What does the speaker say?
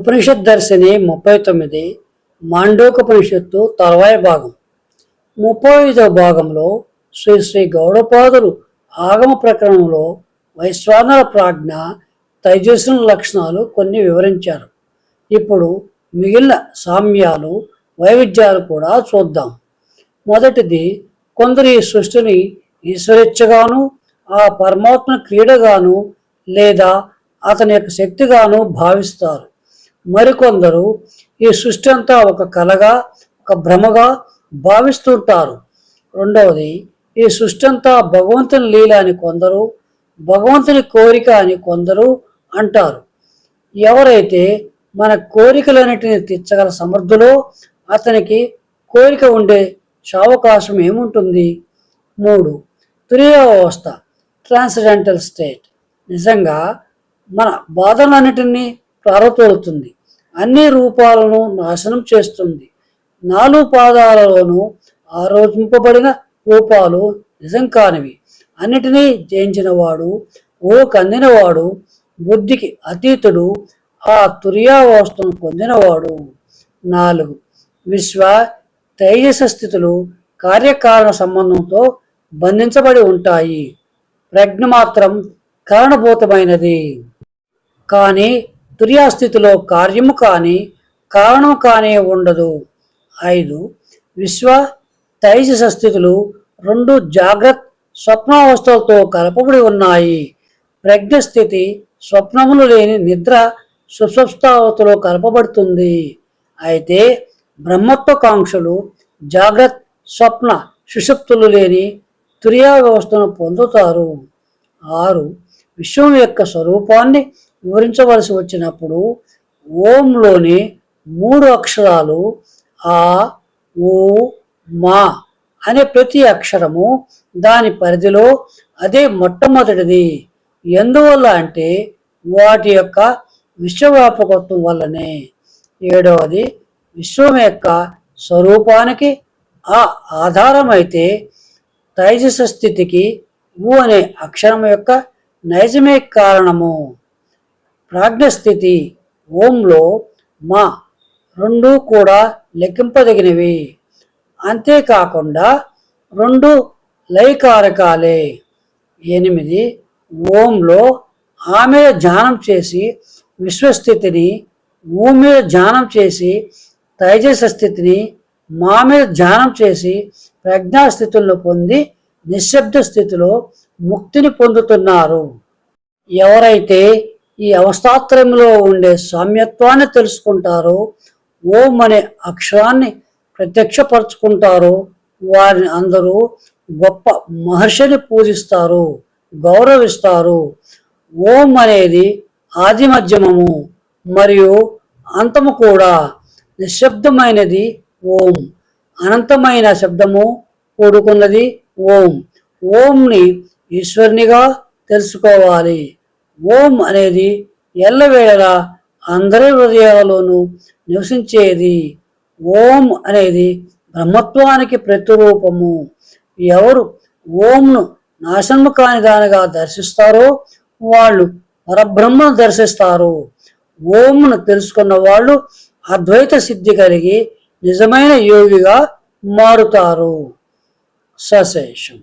ఉపనిషత్ దర్శిని ముప్పై తొమ్మిది మాండోకపనిషత్తు తర్వాయి భాగం. ముప్పై ఐదవ భాగంలో శ్రీ శ్రీ గౌడపాదులు ఆగమ ప్రకరణంలో వైశ్వానర ప్రాజ్ఞ తైజస్సుల లక్షణాలు కొన్ని వివరించారు. ఇప్పుడు మిగిలిన సామ్యాలు వైవిధ్యాలు కూడా చూద్దాం. మొదటిది కొందరు ఈ సృష్టిని ఈశ్వరిచ్చగాను ఆ పరమాత్మ క్రీడగాను లేదా అతని యొక్క శక్తిగాను భావిస్తారు. మరికొందరు ఈ సృష్టి అంతా ఒక కలగా ఒక భ్రమగా భావిస్తుంటారు. రెండవది ఈ సృష్టి అంతా భగవంతుని లీల అని కొందరు భగవంతుని కోరిక అని కొందరు అంటారు. ఎవరైతే మన కోరికలన్నిటిని తీర్చగల సమర్థులో అతనికి కోరిక ఉండే సావకాశం ఏముంటుంది? మూడు తురియ అవస్థ ట్రాన్సిడెంటల్ స్టేట్. నిజంగా మన బాధలన్నిటినీ ప్రారతోలుతుంది అన్ని రూపాలను నాశనం చేస్తుంది. నాలుగు పాదాలలోనూ ఆరోపింపబడిన రూపాలు నిజం కానివి. అన్నిటినీ జయించినవాడు ఓ కందినవాడు బుద్ధికి అతీతుడు ఆ తుర్యావస్థను పొందినవాడు. నాలుగు. విశ్వ తేజస స్థితులు కార్యకారణ సంబంధంతో బంధించబడి ఉంటాయి. ప్రజ్ఞ మాత్రం కారణభూతమైనది. కానీ తుర్యాస్థితిలో కార్యము కానీ కారణం కానీ ఉండదు. ఐదు విశ్వ తైజస స్థితులు రెండు జాగ్రత్త స్వప్నావస్థలతో కలపబడి ఉన్నాయి. ప్రజ్ఞ స్థితి స్వప్నములు లేని నిద్ర సుస్వస్థావస్థలో కలపబడుతుంది. అయితే బ్రహ్మత్వకాంక్షలు జాగ్రత్త స్వప్న సుషుప్తులు లేని తురియా వ్యవస్థను పొందుతారు. ఆరు విశ్వం యొక్క స్వరూపాన్ని వివరించవలసి వచ్చినప్పుడు ఓంలోని మూడు అక్షరాలు ఆ ఓ మా అనే ప్రతి అక్షరము దాని పరిధిలో అదే మొట్టమొదటిది. ఎందువల్ల అంటే వాటి యొక్క విశ్వవ్యాపకత్వం వల్లనే. ఏడవది విశ్వం యొక్క స్వరూపానికి ఆ ఆధారమైతే తైజస స్థితికి ఊ అనే అక్షరం యొక్క నైజమే కారణము. ప్రాజ్ఞస్థితి ఓంలో మా రెండు కూడా లెక్కింపదగినవి. అంతేకాకుండా రెండు లయకారకాలే. ఎనిమిది ఓంలో ఆమె ధ్యానం చేసి విశ్వస్థితిని ఊ మీద ధ్యానం చేసి తైజస స్థితిని మా మీద ధ్యానం చేసి ప్రజ్ఞాస్థితులను పొంది నిశ్శబ్ద స్థితిలో ముక్తిని పొందుతున్నారు. ఎవరైతే ఈ అవస్థాత్రంలో ఉండే సామ్యత్వాన్ని తెలుసుకుంటారో ఓం అనే అక్షరాన్ని ప్రత్యక్షపరచుకుంటారు వారిని అందరూ గొప్ప మహర్షిని పూజిస్తారు గౌరవిస్తారు. ఓం అనేది ఆది మధ్యమము మరియు అంతము కూడా నిశ్శబ్దమైనది ఓం. అనంతమైన శబ్దము కూడుకున్నది ఓం. ఓంని ఈశ్వరునిగా తెలుసుకోవాలి. ఓం అనేది ఎల్లవేళలా అందరి హృదయాలలోనూ నివసించేది. ఓం అనేది బ్రహ్మత్వానికి ప్రతిరూపము. ఎవరు ఓంను నాశనము కాని దానిగా దర్శిస్తారో వాళ్ళు పరబ్రహ్మను దర్శిస్తారు. ఓంను తెలుసుకున్న వాళ్ళు అద్వైత సిద్ధి కలిగి నిజమైన యోగిగా మారుతారు. సశేషం.